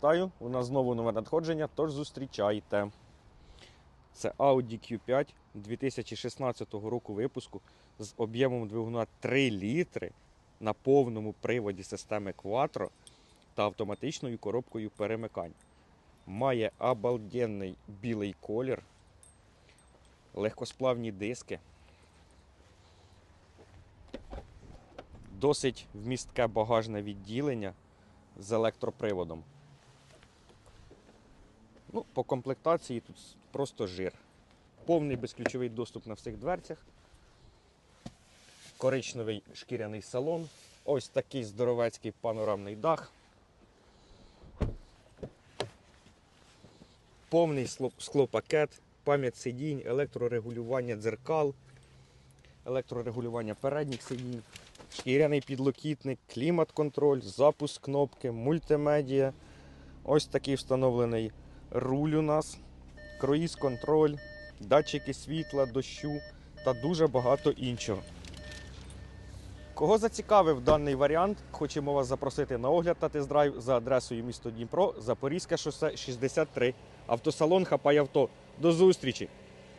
Вітаю, у нас знову нове надходження, тож зустрічайте. Це Audi Q5 2016 року випуску з об'ємом двигуна 3 літри на повному приводі системи Quattro та автоматичною коробкою перемикань. Має обалденний білий колір, легкосплавні диски, досить вмістке багажне відділення з електроприводом. Ну, по комплектації тут просто жир. Повний безключовий доступ на всіх дверцях. Коричневий шкіряний салон. Ось такий здоровецький панорамний дах. Повний склопакет, пам'ять сидінь, електрорегулювання дзеркал, електрорегулювання передніх сидінь, шкіряний підлокітник, клімат-контроль, запуск кнопки, мультимедіа. Ось такий встановлений руль у нас, круїз-контроль, датчики світла, дощу та дуже багато іншого. Кого зацікавив даний варіант, хочемо вас запросити на огляд та тест-драйв за адресою місто Дніпро, Запорізьке шосе 63, автосалон Хапай авто. До зустрічі!